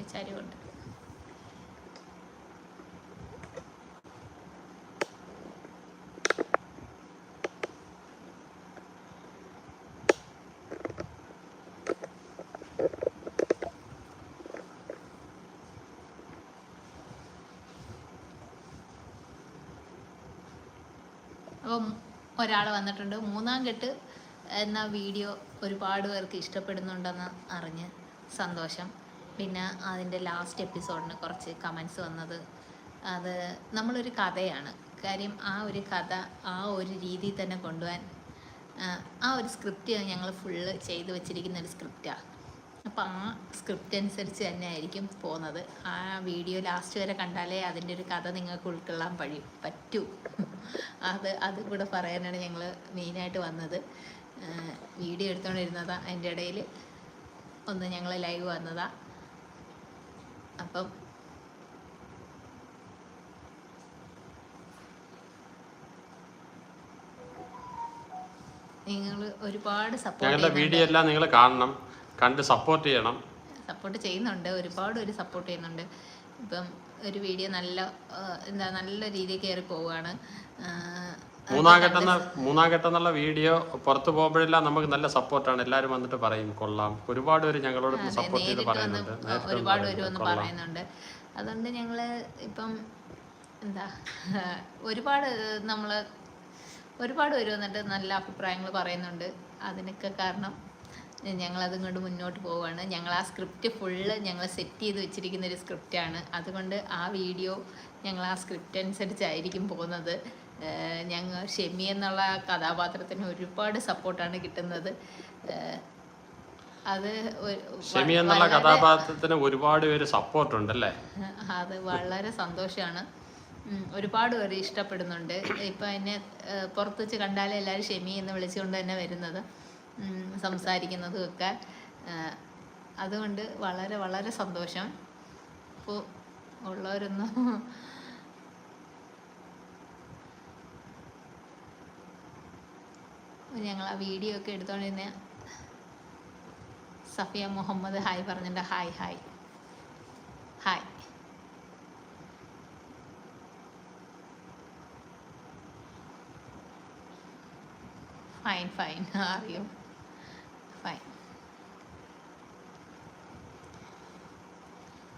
വെച്ച അരിവുണ്ട് അപ്പം ഒരാൾ വന്നിട്ടുണ്ട്. മൂന്നാം കെട്ട് എന്ന വീഡിയോ ഒരുപാട് പേർക്ക് ഇഷ്ടപ്പെടുന്നുണ്ടെന്ന് അറിഞ്ഞ് സന്തോഷം. പിന്നെ അതിന്റെ ലാസ്റ്റ് എപ്പിസോഡിന് കുറച്ച് കമൻസ് വന്നത്. അത് നമ്മളൊരു കഥയാണ്. കാര്യം ആ ഒരു കഥ ആ ഒരു രീതിയിൽ തന്നെ കൊണ്ടുപോകാൻ ആ, ഒരു സ്ക്രിപ്റ്റ് ഞങ്ങൾ ഫുള്ള് ചെയ്ത് വെച്ചിരിക്കുന്ന ഒരു സ്ക്രിപ്റ്റാണ് അപ്പം ആ സ്ക്രിപ്റ്റ് അനുസരിച്ച് തന്നെ ആയിരിക്കും പോകുന്നത്. ആ വീഡിയോ ലാസ്റ്റ് വരെ കണ്ടാലേ അതിന്റെ ഒരു കഥ നിങ്ങൾക്ക് ഉൾക്കൊള്ളാൻ പഴി പറ്റൂ. അത് അത് കൂടെ പറയാനാണ് ഞങ്ങൾ മെയിനായിട്ട് വന്നത്. വീഡിയോ എടുത്തുകൊണ്ടിരുന്നതാണ് അതിന്റെ ഇടയിൽ ഒന്ന് ഞങ്ങൾ ലൈവ് വന്നതാ. അപ്പം നിങ്ങൾ ഒരുപാട് ഞങ്ങളുടെ സപ്പോർട്ട് വീഡിയോ എല്ലാം നിങ്ങൾ കാണണം കണ്ട് സപ്പോർട്ട് ചെയ്യണം. സപ്പോർട്ട് ചെയ്യുന്നുണ്ട് ഒരുപാട് ഒരു സപ്പോർട്ട് ചെയ്യുന്നുണ്ട്. ഇപ്പം ഒരു വീഡിയോ നല്ല എന്താ നല്ല രീതിയിൽ കയറി പോവുകയാണ്. മൂന്നാം ഘട്ടം മൂന്നാം ഘട്ടം എന്നുള്ള വീഡിയോ പുറത്തു പോകുമ്പോഴെല്ലാം നമുക്ക് നല്ല സപ്പോർട്ടാണ്. എല്ലാവരും വന്നിട്ട് പറയും കൊള്ളാം. ഒരുപാട് പേര് ഞങ്ങളോട് സപ്പോർട്ട് ചെയ്ത് പറയുന്നുണ്ട്. ഒരുപാട് പേര് വന്ന് പറയുന്നുണ്ട്. അതുകൊണ്ട് ഞങ്ങൾ ഇപ്പം എന്താ ഒരുപാട് നമ്മൾ ഒരുപാട് പേര് വന്നിട്ട് നല്ല അഭിപ്രായങ്ങൾ പറയുന്നുണ്ട്. അതിനൊക്കെ കാരണം ഞങ്ങളത് ഇങ്ങോട്ട് മുന്നോട്ട് പോവുകയാണ് ഞങ്ങൾ ആ സ്ക്രിപ്റ്റ് ഫുള്ള് ഞങ്ങൾ സെറ്റ് ചെയ്ത് വെച്ചിരിക്കുന്ന ഒരു സ്ക്രിപ്റ്റാണ്. അതുകൊണ്ട് ആ വീഡിയോ ഞങ്ങൾ ആ സ്ക്രിപ്റ്റ് അനുസരിച്ചായിരിക്കും പോകുന്നത്. ഞങ്ങൾ ഷെമി എന്നുള്ള കഥാപാത്രത്തിന് ഒരുപാട് സപ്പോർട്ടാണ് കിട്ടുന്നത്. അത് ഷെമി എന്നുള്ള കഥാപാത്രത്തിന് ഒരുപാട് പേര് സപ്പോർട്ട് ഉണ്ട് അല്ലേ അത് വളരെ സന്തോഷമാണ് ഒരുപാട് പേര് ഇഷ്ടപ്പെടുന്നുണ്ട്. ഇപ്പം എന്നെ പുറത്ത് വെച്ച് കണ്ടാലേ എല്ലാവരും ഷെമി എന്ന് വിളിച്ചുകൊണ്ട് തന്നെ വരുന്നത്. സംസാരിക്കുന്നതും ഒക്കെ. അതുകൊണ്ട് വളരെ വളരെ സന്തോഷം. ഇപ്പോൾ ഉള്ളവരൊന്നും ഞങ്ങൾ ആ വീഡിയോ ഒക്കെ എടുത്തോണ്ടിരുന്ന. സഫിയ മുഹമ്മദ് ഹായ് പറഞ്ഞിട്ടുണ്ട്. Hi hi. Hi. Fine fine അറിയോ. ഫൈൻ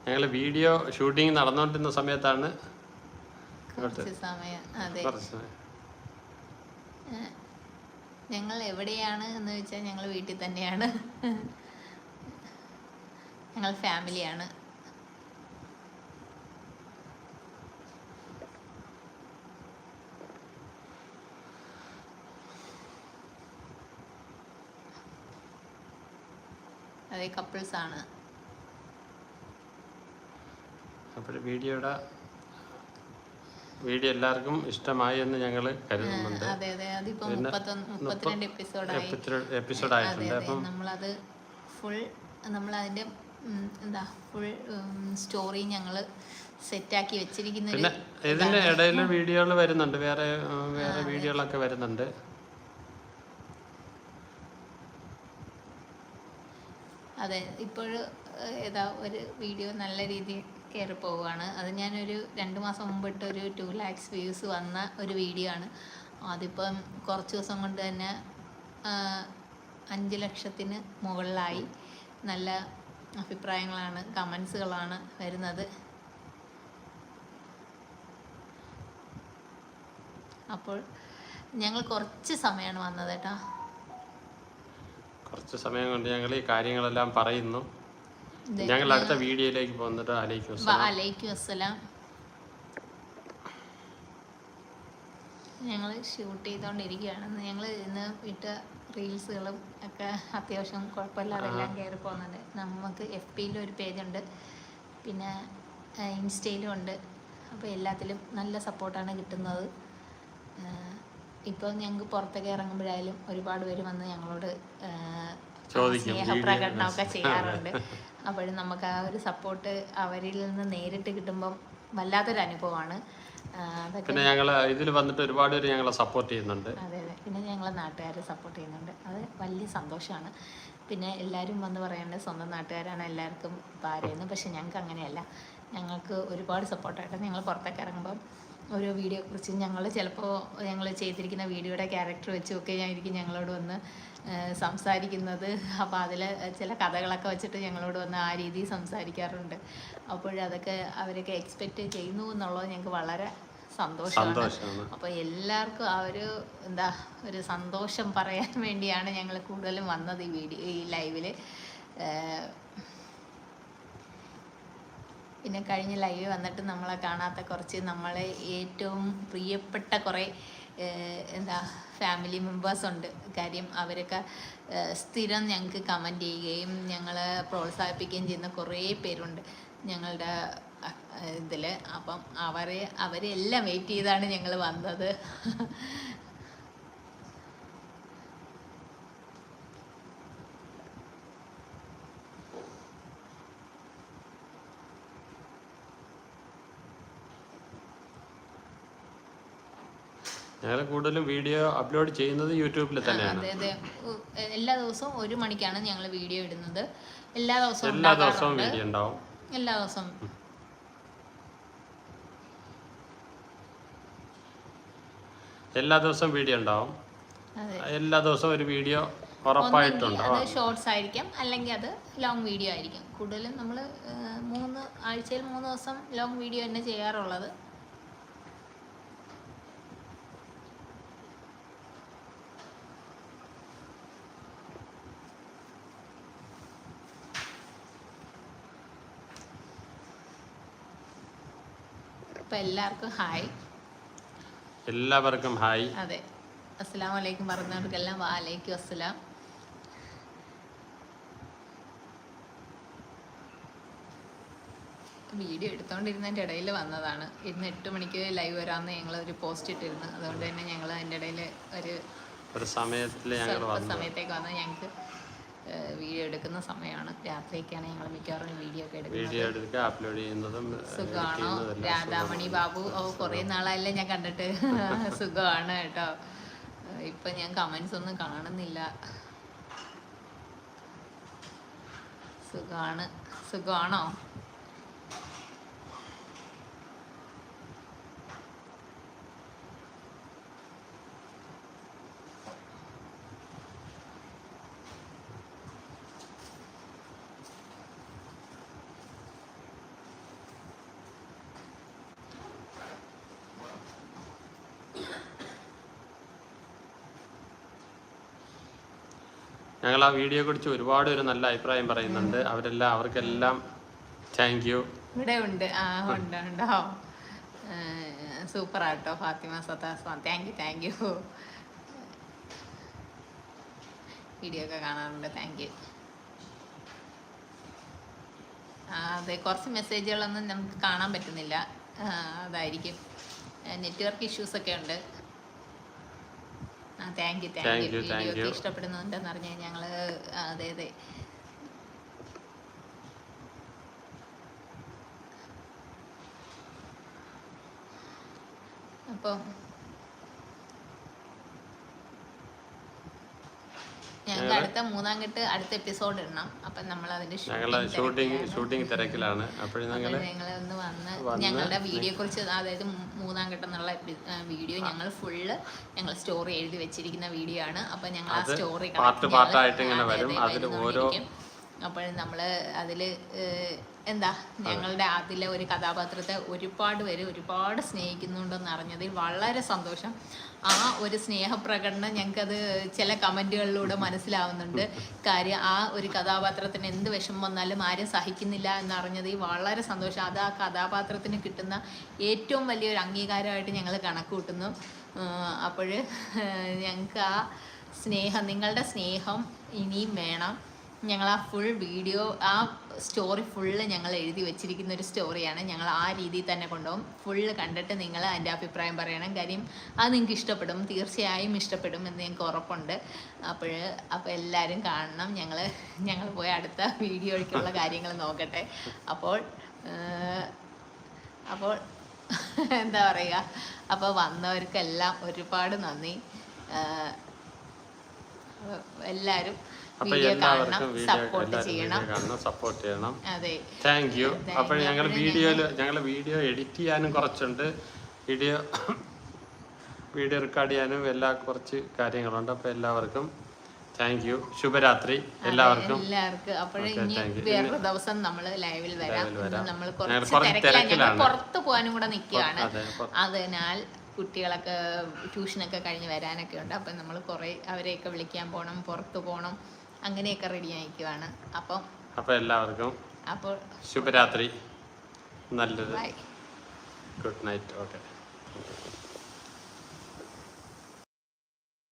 ഞങ്ങൾ വീഡിയോ ഷൂട്ടിംഗ് നടന്നുകൊണ്ടിരുന്ന സമയത്താണ് കുറച്ച് സമയം. അതെ. കുറച്ച് സമയം. ഞങ്ങൾ എവിടെയാണ് എന്ന് വെച്ചാൽ ഞങ്ങൾ വീട്ടിൽ തന്നെയാണ്. ഞങ്ങൾ ഫാമിലിയാണ്. അതെ ആണ്. അപ്പോൾ വീഡിയോയുടെ വീഡിയോ എല്ലാവർക്കും ഇഷ്ടമായി എന്ന് ഞങ്ങൾ കരുതുന്നുണ്ട്. എപ്പിസോഡ് ആയിട്ടുണ്ട് അപ്പം നമ്മളത് ഫുൾ നമ്മൾ അതിന്റെ എന്താ ഫുൾ സ്റ്റോറി ഞങ്ങൾ സെറ്റാക്കി വെച്ചിരിക്കുന്ന പിന്നെ ഇതിന്റെ ഇടയിൽ വീഡിയോകൾ വരുന്നുണ്ട്. വേറെ വേറെ വീഡിയോകളൊക്കെ വരുന്നുണ്ട്. അതെ ഇപ്പോൾ ഏതാ ഒരു വീഡിയോ നല്ല രീതിയിൽ കയറി പോവുകയാണ്. അത് ഞാനൊരു രണ്ട് മാസം മുമ്പിട്ട് ഒരു ടു ലാക്സ് വ്യൂസ് വന്ന ഒരു വീഡിയോ ആണ്. അതിപ്പം കുറച്ച് ദിവസം കൊണ്ട് തന്നെ അഞ്ച് ലക്ഷത്തിന് മുകളിലായി. നല്ല അഭിപ്രായങ്ങളാണ് കമൻസുകളാണ് വരുന്നത്. അപ്പോൾ ഞങ്ങൾ കുറച്ച് സമയമാണ് വന്നത് കേട്ടോ. കുറച്ച് സമയം കൊണ്ട് ഞങ്ങൾ ഈ കാര്യങ്ങളെല്ലാം പറയുന്നു. ഞങ്ങൾ അടുത്ത വീഡിയോയിലേക്ക് പോന്നിട്ട് അലൈക്കും അസ്സലാം. ഞങ്ങൾ ഷൂട്ട് ചെയ്തുകൊണ്ടിരിക്കുകയാണ് ഞങ്ങൾ ഇന്ന് ഇട്ട റീൽസുകളും ഒക്കെ അത്യാവശ്യം കുഴപ്പമില്ലാതെ എല്ലാം കയറി പോകുന്നുണ്ട്. നമുക്ക് എഫ് പിയിലും ഒരു പേജുണ്ട്. പിന്നെ ഇൻസ്റ്റയിലും ഉണ്ട്. അപ്പോൾ എല്ലാത്തിലും നല്ല സപ്പോർട്ടാണ് കിട്ടുന്നത്. ഇപ്പോൾ ഞങ്ങൾക്ക് പുറത്തൊക്കെ ഇറങ്ങുമ്പോഴായാലും ഒരുപാട് പേര് വന്ന് ഞങ്ങളോട് സ്നേഹപ്രകടനമൊക്കെ ചെയ്യാറുണ്ട്. അപ്പോഴും നമുക്ക് ആ ഒരു സപ്പോർട്ട് അവരിൽ നിന്ന് നേരിട്ട് കിട്ടുമ്പം വല്ലാത്തൊരു അനുഭവമാണ്. പിന്നെ ഞങ്ങൾ ഇതിൽ വന്നിട്ട് ഒരുപാട് പേര് ഞങ്ങളെ സപ്പോർട്ട് ചെയ്യുന്നുണ്ട്. അതെ അതെ. പിന്നെ ഞങ്ങളെ നാട്ടുകാർ സപ്പോർട്ട് ചെയ്യുന്നുണ്ട്. അത് വലിയ സന്തോഷമാണ്. പിന്നെ എല്ലാവരും വന്ന് പറയേണ്ടത് സ്വന്തം നാട്ടുകാരാണ് എല്ലാവർക്കും ഭാര്യയെന്ന് പക്ഷെ ഞങ്ങൾക്ക് അങ്ങനെയല്ല ഞങ്ങൾക്ക് ഒരുപാട് സപ്പോർട്ടായിട്ട് ഞങ്ങൾ പുറത്തേക്ക് ഇറങ്ങുമ്പം ഓരോ വീഡിയോ കുറിച്ച് ഞങ്ങൾ ചിലപ്പോൾ ഞങ്ങൾ ചെയ്തിരിക്കുന്ന വീഡിയോയുടെ ക്യാരക്ടർ വെച്ചുമൊക്കെ ആയിരിക്കും ഞങ്ങളോട് വന്ന് സംസാരിക്കുന്നത്. അപ്പോൾ അതിൽ ചില കഥകളൊക്കെ വെച്ചിട്ട് ഞങ്ങളോട് വന്ന് ആ രീതിയിൽ സംസാരിക്കാറുണ്ട്. അപ്പോഴതൊക്കെ അവരൊക്കെ എക്സ്പെക്റ്റ് ചെയ്യുന്നു എന്നുള്ളത് ഞങ്ങൾക്ക് വളരെ സന്തോഷമാണ്. അപ്പോൾ എല്ലാവർക്കും ആ ഒരു എന്താ ഒരു സന്തോഷം പറയാൻ വേണ്ടിയാണ് ഞങ്ങൾ കൂടുതലും വന്നത് ഈ വീഡിയോ ഈ ലൈവിൽ പിന്നെ കഴിഞ്ഞ ലൈവ് വന്നിട്ട് നമ്മളെ കാണാത്ത കുറച്ച് നമ്മളെ ഏറ്റവും പ്രിയപ്പെട്ട കുറേ എന്താ ഫാമിലി മെമ്പേഴ്സ് ഉണ്ട്. കാര്യം അവരൊക്കെ സ്ഥിരം ഞങ്ങൾക്ക് കമന്റ് ചെയ്യുകയും ഞങ്ങളെ പ്രോത്സാഹിപ്പിക്കുകയും ചെയ്യുന്ന കുറേ പേരുണ്ട്. ഞങ്ങളുടെ ഇതിൽ അപ്പം അവരെ അവരെല്ലാം വെയിറ്റ് ചെയ്താണ് ഞങ്ങൾ വന്നത്. ഞങ്ങൾ കൂടുതലും വീഡിയോ അപ്ലോഡ് ചെയ്യുന്നത് യൂട്യൂബിൽ തന്നെയാണ്. അതെ അതെ. എല്ലാ ദിവസവും ഒരു മണിക്കാണ് ഞങ്ങൾ വീഡിയോ ഇടുന്നത്. എല്ലാ ദിവസവും എല്ലാ ദിവസവും വീഡിയോ ഉണ്ടാവും. എല്ലാ ദിവസവും. എല്ലാ ദിവസവും വീഡിയോ ഉണ്ടാവും. എല്ലാ ദിവസവും ഒരു വീഡിയോ ഉറപ്പായിട്ടുണ്ട്. അത് ഷോർട്സ് ആയിരിക്കും. അല്ലെങ്കിൽ അത് ലോങ് വീഡിയോ ആയിരിക്കും. കൂടുതലും നമ്മൾ മൂന്ന് ആഴ്ചയിൽ മൂന്ന് ദിവസം ലോങ് വീഡിയോ തന്നെ ചെയ്യാറുള്ളത്. അപ്പം എല്ലാവർക്കും ഹായ്. എല്ലാവർക്കും ഹായ്. അതെ. അസ്സലാമു വലൈക്കും പറഞ്ഞവർക്കെല്ലാം വാലൈക്കും അസ്സലാം. വീഡിയോ എടുത്തോണ്ടിരുന്നതിന്റെ ഇടയിൽ വന്നതാണ്. ഇന്ന് എട്ട് മണിക്ക് ലൈവ് വരാമെന്ന് ഞങ്ങൾ ഒരു പോസ്റ്റ് ഇട്ടിരുന്നു. അതുകൊണ്ട് തന്നെ ഞങ്ങൾ അതിന്റെ ഇടയിൽ ഒരു സമയത്തേക്ക് വന്ന്. ഞങ്ങൾക്ക് വീഡിയോ എടുക്കുന്ന സമയമാണ്. രാത്രിയൊക്കെയാണ് ഞങ്ങൾ മിക്കവാറും വീഡിയോ ഒക്കെ എടുക്കുന്നത്. അപ്ലോഡ് ചെയ്യുന്നതും സുഖമാണോ? രാധാമണി ബാബു ഓ കുറേ നാളായല്ലേ ഞാൻ കണ്ടിട്ട്. സുഖമാണ് കേട്ടോ. ഇപ്പൊ ഞാൻ കമന്റ്സ് ഒന്നും കാണുന്നില്ല. സുഖമാണ്. സുഖമാണോ? ഞങ്ങൾ ആ വീഡിയോ കുറിച്ച് ഒരുപാട് ഒരു നല്ല അഭിപ്രായം പറയുന്നുണ്ട്. അവരെല്ലാം അവർക്കെല്ലാം താങ്ക് യു ഇവിടെ ഉണ്ട്. ആ ഉണ്ട് ഉണ്ടോ. സൂപ്പർ ആട്ടോ. Fathima സത്താസ് thank you thank you video ഒക്കെ കാണാറുണ്ട്. താങ്ക് യു അതെ കുറച്ച് മെസ്സേജുകളൊന്നും നമുക്ക് കാണാൻ പറ്റുന്നില്ല. അതായിരിക്കും. നെറ്റ്വർക്ക് ഇഷ്യൂസൊക്കെ ഉണ്ട്. Thank you thank you. ഇഷ്ടപ്പെടുന്നുണ്ടെന്ന് അറിഞ്ഞാൽ ഞങ്ങൾ അതെ അതെ അപ്പോൾ ഞങ്ങൾക്ക് അടുത്ത മൂന്നാം കെട്ട് അടുത്ത എപ്പിസോഡ് ഇടണം. അപ്പം നമ്മൾ അതിന്റെ ഷൂട്ടിംഗ് ഷൂട്ടിംഗ് തിരക്കിലാണ്. അപ്പോഴും ഞങ്ങൾ ഒന്ന് വന്ന് ഞങ്ങളുടെ വീഡിയോ കുറിച്ച് അതായത് മൂന്നാം ഘട്ടം വീഡിയോ ഞങ്ങൾ ഫുള്ള് ഞങ്ങൾ സ്റ്റോറി എഴുതി വെച്ചിരിക്കുന്ന വീഡിയോ ആണ്. അപ്പൊ ഞങ്ങൾ ആ സ്റ്റോറി പാർട്ട് പാർട്ടായിട്ട് ഇങ്ങനെ വരും. അതിൽ ഓരോ- അപ്പോൾ നമ്മൾ അതിൽ എന്താ ഞങ്ങളുടെ അതിലെ ഒരു കഥാപാത്രത്തെ ഒരുപാട് പേര് ഒരുപാട് സ്നേഹിക്കുന്നുണ്ടെന്ന് അറിഞ്ഞതിൽ വളരെ സന്തോഷം. ആ ഒരു സ്നേഹപ്രകടനം ഞങ്ങൾക്കത് ചില കമന്റുകളിലൂടെ മനസ്സിലാവുന്നുണ്ട്. കാര്യം ആ ഒരു കഥാപാത്രത്തിന് എന്ത് വിഷമം വന്നാലും ആരും സഹിക്കുന്നില്ല എന്നറിഞ്ഞതിൽ വളരെ സന്തോഷം. അത് ആ കഥാപാത്രത്തിന് കിട്ടുന്ന ഏറ്റവും വലിയൊരു അംഗീകാരമായിട്ട് ഞങ്ങൾ കണക്ക് കൂട്ടുന്നു അപ്പോൾ ഞങ്ങൾക്ക് ആ സ്നേഹം നിങ്ങളുടെ സ്നേഹം ഇനിയും വേണം. ഞങ്ങൾ ആ ഫുൾ വീഡിയോ ആ സ്റ്റോറി ഫുള്ള് ഞങ്ങൾ എഴുതി വെച്ചിരിക്കുന്ന ഒരു സ്റ്റോറിയാണ് ഞങ്ങൾ ആ രീതിയിൽ തന്നെ കൊണ്ടുപോകും. ഫുള്ള് കണ്ടിട്ട് നിങ്ങൾ അതിന്റെ അഭിപ്രായം പറയണം. കാര്യം അത് നിങ്ങൾക്ക് ഇഷ്ടപ്പെടും. തീർച്ചയായും ഇഷ്ടപ്പെടും എന്ന് ഞങ്ങൾക്ക് ഉറപ്പുണ്ട്. അപ്പോൾ അപ്പോൾ എല്ലാവരും കാണണം. ഞങ്ങൾ ഞങ്ങൾ പോയി അടുത്ത വീഡിയോയ്ക്കുള്ള കാര്യങ്ങൾ നോക്കട്ടെ. അപ്പോൾ അപ്പോൾ എന്താ പറയുക? അപ്പോൾ വന്നവർക്കെല്ലാം ഒരുപാട് നന്ദി. എല്ലാവരും വീഡിയോ കാണണം സപ്പോർട്ട് ചെയ്യണം. സപ്പോർട്ട് ചെയ്യണം. അതെ. താങ്ക് യു അപ്പോൾ. ഞങ്ങൾ വീഡിയോയിൽ ഞങ്ങൾ വീഡിയോ എഡിറ്റ് ചെയ്യാനും കുറച്ചുണ്ട്. വീഡിയോ വീഡിയോ റെക്കോർഡ് ചെയ്യാനും എല്ലാ കുറച്ച് കാര്യങ്ങളുണ്ട്. അപ്പോൾ എല്ലാവർക്കും താങ്ക് യു ശുഭരാത്രി എല്ലാവർക്കും. എല്ലാവർക്കും. അപ്പോഴേ വേറൊരു ദിവസം നമ്മൾ ലൈവിൽ വരാം. നമ്മൾ തിരക്കിലാണ്. പുറത്ത് പോകാനും കൂടെ നിൽക്കുകയാണ്. അതിനാൽ കുട്ടികളൊക്കെ ട്യൂഷനൊക്കെ കഴിഞ്ഞ് വരാനൊക്കെ ഉണ്ട്. അപ്പം നമ്മൾ കുറേ അവരെയൊക്കെ വിളിക്കാൻ പോകണം പുറത്ത് പോകണം. അങ്ങനെയൊക്കെ റെഡി ആയിക്കുവാണ് അപ്പം അപ്പോൾ എല്ലാവർക്കും അപ്പോൾ ശുഭരാത്രി. നല്ലത്. Good night okay